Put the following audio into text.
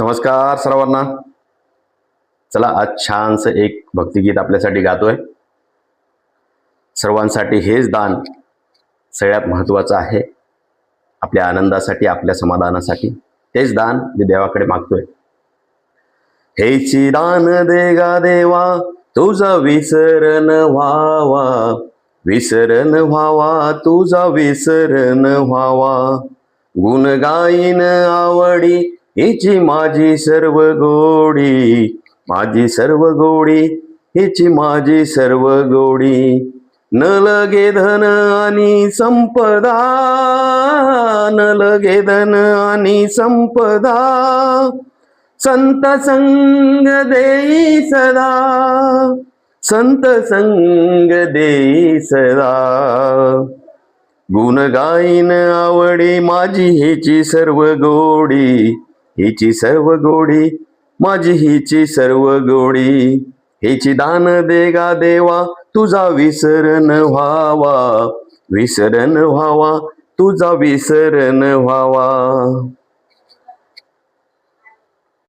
नमस्कार सर्वांना. चला आज छानसं एक भक्तिगीत आपल्यासाठी गातोय. सर्वांसाठी हेच दान सगळ्यात महत्त्वाचं आहे. आपल्या आनंदासाठी आपल्या समाधानासाठी. तेच दान मी देवाकडे मागतोय. हेची दान देगा देवा तुझा विसरण व्हावा. विसरण व्हावा तुझा विसरण व्हावा. गुण गाईन आवडी हिची माझी सर्व गोडी माझी सर्व गोडी हिची माझी सर्व गोडी. न लगे धन आणि संपदा न लगे धन आणि संपदा. संत संग देई सदा संत संग देई सदा. गुण गाईन आवडी माझी हिची सर्व गोडी हिची सर्व गोडी माझी हिची सर्व गोडी. हिची दान देगा देवा तुझा विसरण व्हावा. विसरण व्हावा तुझा विसरण व्हावा.